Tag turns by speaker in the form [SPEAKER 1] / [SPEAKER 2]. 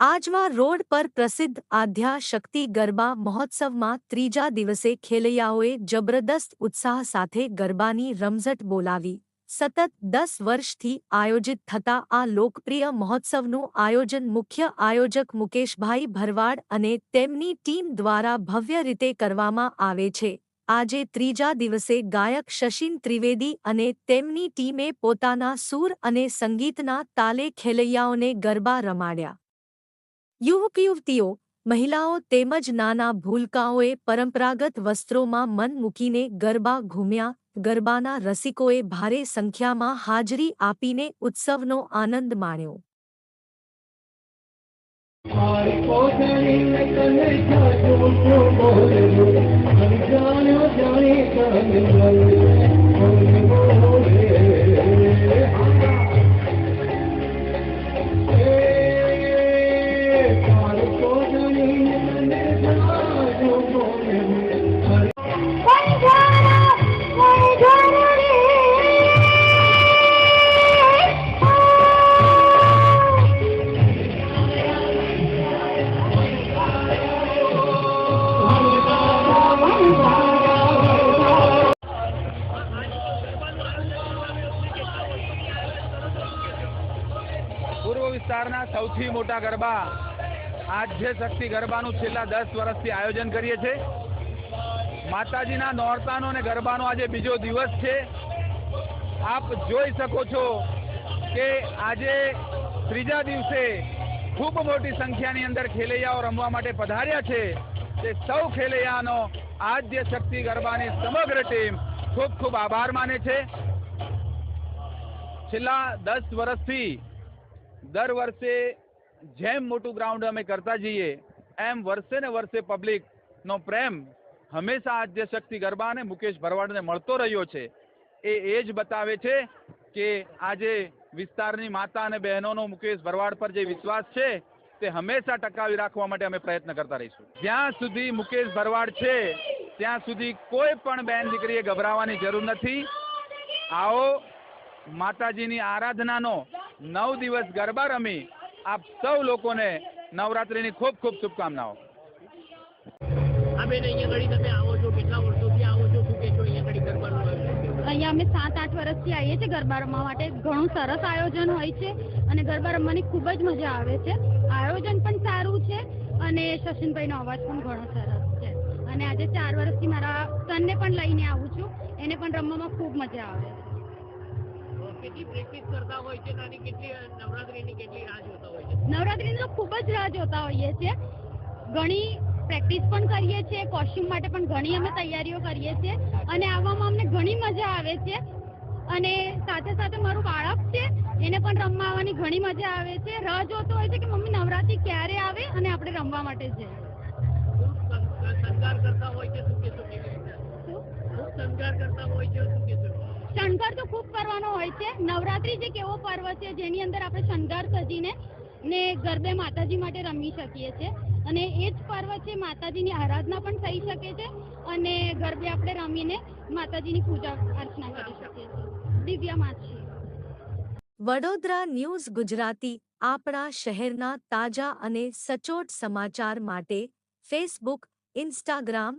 [SPEAKER 1] Ajwa road પર પ્રસિદ્ધ આધ્યા શક્તિ ગરબા મહોત્સવમાં ત્રીજા દિવસે ખેલૈયાઓએ જબરદસ્ત ઉત્સાહ સાથે ગરબાની રમઝટ બોલાવી. સતત દસ વર્ષથી આયોજિત થતા આ લોકપ્રિય મહોત્સવનું આયોજન મુખ્ય આયોજક મુકેશભાઈ ભરવાડ અને તેમની ટીમ દ્વારા ભવ્ય રીતે કરવામાં આવે છે. આજે ત્રીજા દિવસે ગાયક શશિન ત્રિવેદી અને તેમની ટીમે પોતાના સૂર અને સંગીતના તાલે ખેલૈયાઓને ગરબા રમાડ્યા. યુવક યુવતીઓ, મહિલાઓ તેમજ નાના ભૂલકાઓએ પરંપરાગત વસ્ત્રોમાં મન મૂકીને ગરબા ઘૂમ્યા. ગરબાના રસિકોએ ભારે સંખ્યામાં હાજરી આપીને ઉત્સવનો આનંદ માણ્યો.
[SPEAKER 2] જાણ્યો
[SPEAKER 3] પૂર્વ સૌથી મોટા ગરબા આદ્ય શક્તિ ગરબાનું છેલ્લા દસ વર્ષથી આયોજન કરીએ છીએ. માતાજીના નોરતાનો અને ગરબાનો આજે બીજો દિવસ છે. આપ જોઈ શકો છો કે આજે ત્રીજા દિવસે ખૂબ મોટી સંખ્યાની અંદર ખેલૈયાઓ રમવા માટે પધાર્યા છે. તે સૌ ખેલૈયાનો આદ્ય શક્તિ ગરબાની સમગ્ર ટીમ ખૂબ ખૂબ આભાર માને છે. છેલ્લા દસ વર્ષથી દર વર્ષે જેમ મોટું ગ્રાઉન્ડ અમે કરતા જઈએ, એમ વર્ષે ને વર્ષે પબ્લિકનો પ્રેમ હંમેશા આદ્ય શક્તિ ગરબા અને મુકેશ ભરવાડને મળતો રહ્યો છે. એ એ જ બતાવે છે કે આજે વિસ્તારની માતા અને બહેનોનો મુકેશ ભરવાડ પર જે વિશ્વાસ છે, તે હંમેશા ટકાવી રાખવા માટે અમે પ્રયત્ન કરતા રહીશું. જ્યાં સુધી મુકેશ ભરવાડ છે, ત્યાં સુધી કોઈ પણ બેન દીકરીએ ગભરાવાની જરૂર નથી. આવો માતાજીની આરાધનાનો નવ દિવસ ગરબા રમી આપ સૌ લોકોને નવરાત્રિની ખૂબ ખૂબ શુભકામનાઓ.
[SPEAKER 4] અહીંયા
[SPEAKER 5] અમે સાત આઠ વર્ષથી આવીએ છીએ ગરબા રમવા માટે. ઘણું સરસ આયોજન હોય છે અને ગરબા રમવાની ખૂબ જ મજા આવે છે. આયોજન પણ સારું છે અને સચિનભાઈનો અવાજ પણ ઘણો સરસ છે. અને આજે ચાર વર્ષથી મારા સનને પણ લઈને આવું છું. એને પણ રમવામાં ખૂબ મજા આવે છે.
[SPEAKER 4] કેટલી પ્રેક્ટિસ કરતા હોય છે અને કેટલી નવરાત્રીની કેટલી રાહ જોતા હોય છે?
[SPEAKER 5] નવરાત્રીની તો ખૂબ જ રાહ જોતા હોઈએ છીએ. ઘણી પ્રેક્ટિસ પણ કરીએ છીએ કોસ્ટ્યુમ માટે પણ ઘણી અમે તૈયારીઓ કરીએ છીએ અને આવવામાં અમને ઘણી મજા આવે છે. અને સાથે સાથે મારું બાળક છે એને પણ રમવા આવવાની ઘણી મજા આવે છે. રાહ જોતો હોય છે કે મમ્મી નવરાત્રી ક્યારે આવે અને આપણે રમવા માટે જઈએ.
[SPEAKER 4] શણગાર કરતા હોય છે શું કેવી રીતે?
[SPEAKER 5] શું?
[SPEAKER 4] ખૂબ શણગાર કરતા હોય છે શું કહેશો
[SPEAKER 5] શણગાર તો ખૂબ કરવાનો હોય છે. નવરાત્રી જે કેવો પર્વ છે, જેની અંદર આપણે શણગાર સજીને ને ગરબે માતાજી માટે રમી શકીએ છીએ. અને એ જ પર્વ છે, માતાજીની આરાધના પણ થઈ શકે છે અને ગરબે આપણે રમીને માતાજીની પૂજા અર્ચના કરી શકીએ છીએ. દિવ્યા માછી
[SPEAKER 1] વડોદરા ન્યૂઝ ગુજરાતી, આપણા શહેરના તાજા અને સચોટ સમાચાર માટે ફેસબુક ઇન્સ્ટાગ્રામ